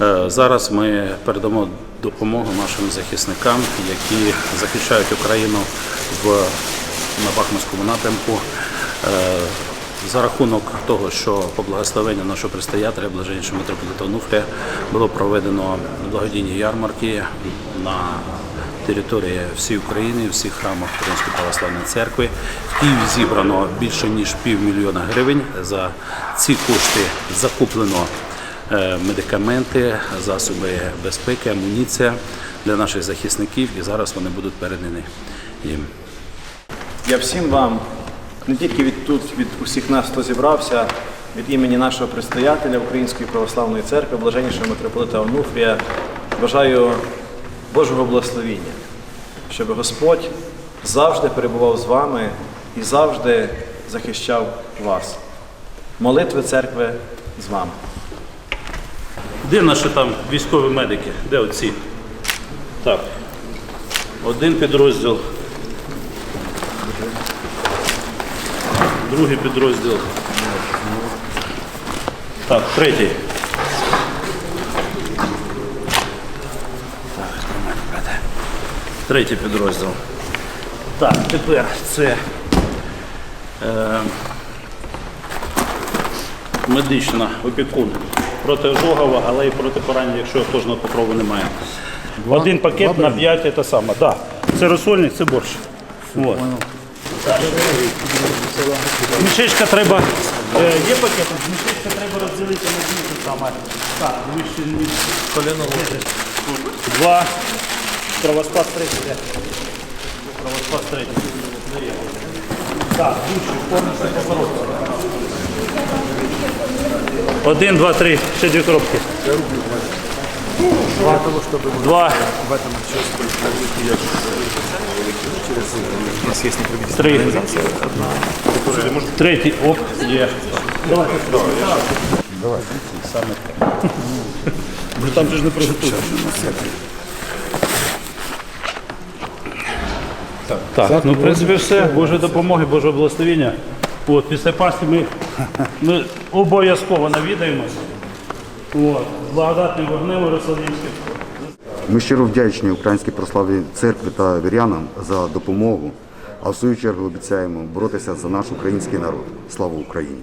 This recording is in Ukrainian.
Е, Зараз ми передамо допомогу нашим захисникам, які захищають Україну в на Бахмутському напрямку. Е, За рахунок того, що по благословенню нашого предстоятеля, блаженнішого митрополита Онуфрія, було проведено благодійні ярмарки на території всієї України, всіх храмах Української православної церкви. В Києві зібрано більше ніж півмільйона гривень. За ці кошти закуплено медикаменти, засоби безпеки, амуніція для наших захисників, і зараз вони будуть передані їм. Я всім вам, не тільки від тут, від усіх нас, хто зібрався, від імені нашого предстоятеля Української православної церкви, блаженнішого митрополита Онуфрія, бажаю Божого благословіння, щоб Господь завжди перебував з вами і завжди захищав вас. Молитви церкви з вами. Де наші там військові медики? Де оці? Так. Один підрозділ. Другий підрозділ. Так, третій. Третій підрозділ. Так, тепер це е, медична опікун проти ожогова, але і проти поранення, якщо кожного покрову немає. Один пакет на 5 це саме. Да. Це розсольник, це борщ. Вот. Мішечка треба. Е, є пакет, мішечка треба розділити на дві саме. Так, вище ніж коліно. Два. Кровоспас третій. де? Кровоспас третій. Так, дужче, повністю попередньо. Один, два, три, ще дві коробки. Два. Три. Третій. Оп, є. Давайте. Давай. Саме. Там же ж не приготуєш. Так, ну в принципі все. Божої допомоги, Божого благословення. От, після Пасхи ми, ми обов'язково навідаємося. Благодатним вогнем Єрусалимським. Ми щиро вдячні Українській православній церкві та вірянам за допомогу, а в свою чергу обіцяємо боротися за наш український народ. Слава Україні!